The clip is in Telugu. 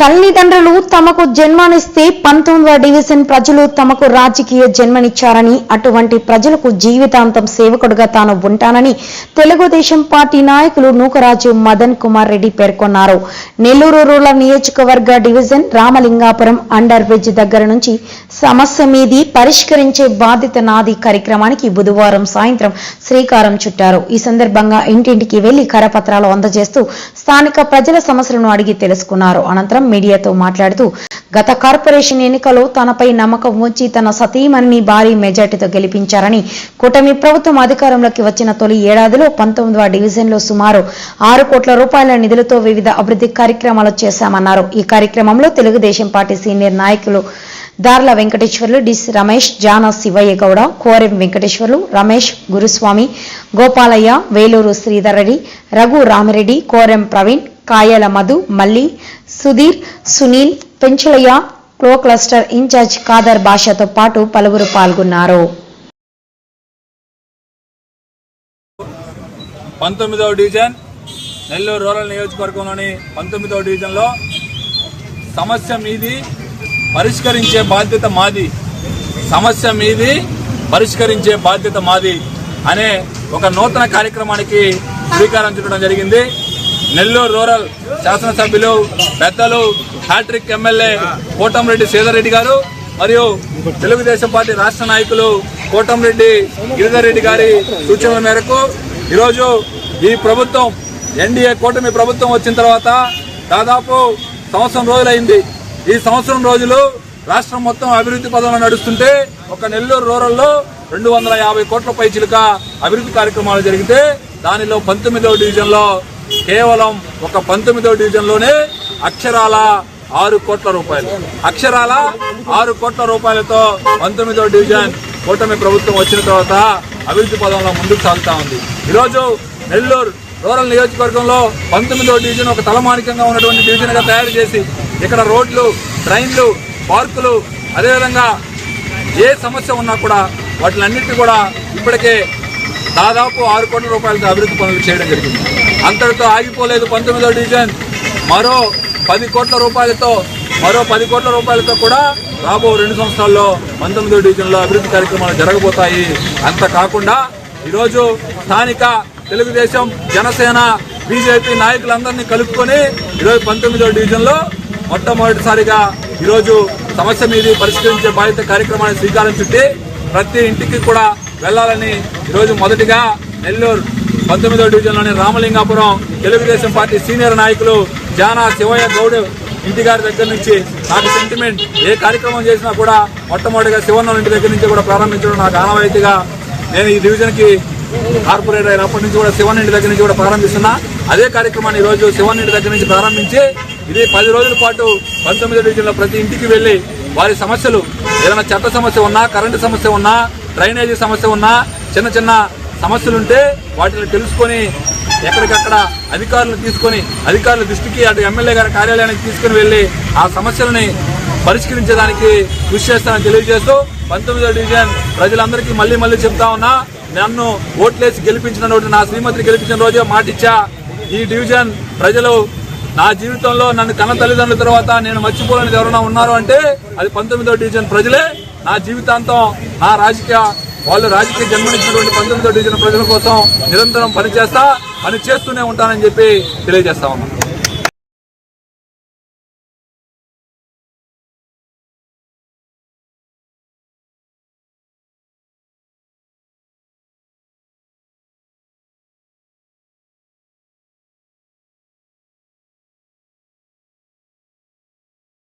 తల్లిదండ్రులు తమకు జన్మనిస్తే పంతొమ్మిదవ డివిజన్ ప్రజలు తమకు రాజకీయ జన్మనిచ్చారని అటువంటి ప్రజలకు జీవితాంతం సేవకుడుగా తాను ఉంటానని తెలుగుదేశం పార్టీ నాయకులు నూకరాజు మదన్ కుమార్ రెడ్డి పేర్కొన్నారు. నెల్లూరు రూరల్ నియోజకవర్గ డివిజన్ రామలింగాపురం అండర్ బ్రిడ్జ్ దగ్గర నుంచి సమస్య మీది పరిష్కరించే బాధ్యత నాది కార్యక్రమానికి బుధవారం సాయంత్రం శ్రీకారం చుట్టారు. ఈ సందర్భంగా ఇంటింటికి వెళ్ళి కరపత్రాలు అందజేస్తూ స్థానిక ప్రజల సమస్యలను అడిగి తెలుసుకున్నారు. అనంతరం మీడియాతో మాట్లాడుతూ గత కార్పొరేషన్ ఎన్నికలో తనపై నమ్మకం ఉంచి తన సతీమణిని భారీ మెజార్టీతో గెలిపించారని కూటమి ప్రభుత్వం అధికారంలోకి వచ్చిన తొలి ఏడాదిలో పంతొమ్మిదవ డివిజన్లో సుమారు ఆరు కోట్ల రూపాయల నిధులతో వివిధ అభివృద్ధి కార్యక్రమాలు చేశామన్నారు. ఈ కార్యక్రమంలో తెలుగుదేశం పార్టీ సీనియర్ నాయకులు దార్ల వెంకటేశ్వర్లు డిస్ రమేష్ జాన శివయ్య గౌడ కోరెం వెంకటేశ్వర్లు రమేష్ గురుస్వామి Gopalaiah Vellore Sridhar Reddy Raghu Ramireddy Korem Praveen Kayala Madhu Malli Sudheer Sunil Penchalaiah pro cluster incharge Kadar భాషతో పాటు పలువురు పాల్గొన్నారు. పంతొమ్మిదవ డివిజన్ నెల్లూరు రూరల్ నియోజకవర్గంలోని పంతొమ్మిదవ డివిజన్లో సమస్య మీది పరిష్కరించే బాధ్యత మాది. సమస్య మీది పరిష్కరించే బాధ్యత మాది అనే ఒక నూతన కార్యక్రమానికి శ్రీకారం చుట్టడం జరిగింది. నెల్లూరు రూరల్ శాసనసభ్యులు పెద్దలు హ్యాట్రిక్ ఎమ్మెల్యే కోటంరెడ్డి శ్రీధర్ గారు మరియు తెలుగుదేశం పార్టీ రాష్ట్ర నాయకులు కోటంరెడ్డి గిరిధర్ రెడ్డి గారి సూచనల మేరకు ఈరోజు ఈ ప్రభుత్వం ఎన్డీఏ కూటమి ప్రభుత్వం వచ్చిన తర్వాత దాదాపు సంవత్సరం రోజులైంది. ఈ సంవత్సరం రోజులు రాష్ట్రం మొత్తం అభివృద్ధి పదంలో నడుస్తుంటే ఒక నెల్లూరు రూరల్లో రెండు వందల యాభై కోట్ల పైచిలుక అభివృద్ధి కార్యక్రమాలు జరిగితే దానిలో పంతొమ్మిదవ డివిజన్లో కేవలం ఒక పంతొమ్మిదవ డివిజన్లోనే అక్షరాల ఆరు కోట్ల రూపాయలు. అక్షరాల ఆరు కోట్ల రూపాయలతో పంతొమ్మిదవ డివిజన్ కూటమి ప్రభుత్వం వచ్చిన తర్వాత అభివృద్ధి పదంలో ముందుకు సాగుతా ఉంది. ఈరోజు నెల్లూరు రూరల్ నియోజకవర్గంలో పంతొమ్మిదవ డివిజన్ ఒక తలమానికంగా ఉన్నటువంటి డివిజన్గా తయారు చేసి ఇక్కడ రోడ్లు ట్రైన్లు పార్కులు అదేవిధంగా ఏ సమస్య ఉన్నా కూడా వాటిలన్నింటినీ కూడా ఇప్పటికే దాదాపు ఆరు కోట్ల రూపాయలతో అభివృద్ధి పనులు చేయడం జరిగింది. అంతటితో ఆగిపోలేదు పంతొమ్మిదవ డివిజన్. మరో పది కోట్ల రూపాయలతో మరో పది కోట్ల రూపాయలతో కూడా రాబో రెండు సంవత్సరాల్లో పంతొమ్మిదో డివిజన్లో అభివృద్ధి కార్యక్రమాలు జరగబోతాయి. అంత కాకుండా ఈరోజు స్థానిక తెలుగుదేశం జనసేన బీజేపీ నాయకులందరినీ కలుపుకొని ఈరోజు పంతొమ్మిదో డివిజన్లో మొట్టమొదటిసారిగా ఈరోజు సమస్య మీద పరిష్కరించే బాధ్యత కార్యక్రమాన్ని శ్రీకారం చుట్టి ప్రతి ఇంటికి కూడా వెళ్ళాలని ఈరోజు మొదటిగా నెల్లూరు పంతొమ్మిదో డివిజన్లోని రామలింగాపురం తెలుగుదేశం పార్టీ సీనియర్ నాయకులు జానా శివయ్య గౌడ్ ఇంటి గారి దగ్గర నుంచి నాకు సెంటిమెంట్ ఏ కార్యక్రమం చేసినా కూడా మొట్టమొదటిగా శివన్న ఇంటి దగ్గర నుంచి కూడా ప్రారంభించడం నాకు ఆనవాయితీగా నేను ఈ డివిజన్కి కార్పొరేట్ అయినప్పటి నుంచి కూడా శివన్ ఇంటి దగ్గర నుంచి కూడా ప్రారంభిస్తున్నా. అదే కార్యక్రమాన్ని ఈ రోజు శివన్ ఇంటి దగ్గర నుంచి ప్రారంభించి ఇది పది రోజుల పాటు పంతొమ్మిదో డివిజన్లో ప్రతి ఇంటికి వెళ్ళి వారి సమస్యలు ఏదైనా చెత్త సమస్య ఉన్నా కరెంటు సమస్య ఉన్నా డ్రైనేజీ సమస్య ఉన్నా చిన్న చిన్న సమస్యలుంటే వాటిని తెలుసుకొని ఎక్కడికక్కడ అధికారులు తీసుకొని అధికారుల దృష్టికి అటు ఎమ్మెల్యే గారి కార్యాలయానికి తీసుకుని వెళ్ళి ఆ సమస్యలని పరిష్కరించడానికి కృషి చేస్తానని తెలియజేస్తూ పంతొమ్మిదో డివిజన్ ప్రజలందరికీ మళ్ళీ మళ్ళీ చెప్తా ఉన్నా నన్ను ఓట్లేసి గెలిపించిన రోజు నా శ్రీమతిని గెలిపించిన రోజే మాటిచ్చా. ఈ డివిజన్ ప్రజలు నా జీవితంలో నన్ను కన్న తల్లిదండ్రుల తర్వాత నేను మర్చిపోలేని ఎవరైనా ఉన్నారు అంటే అది పంతొమ్మిదో డివిజన్ ప్రజలే నా జీవితాంతం నా రాజకీయ వాళ్ళు రాజకీయ జన్మనిచ్చినటువంటి పంతొమ్మిదో డివిజన్ ప్రజల కోసం నిరంతరం పనిచేస్తా పని చేస్తూనే ఉంటానని చెప్పి తెలియజేస్తా ఉన్నాను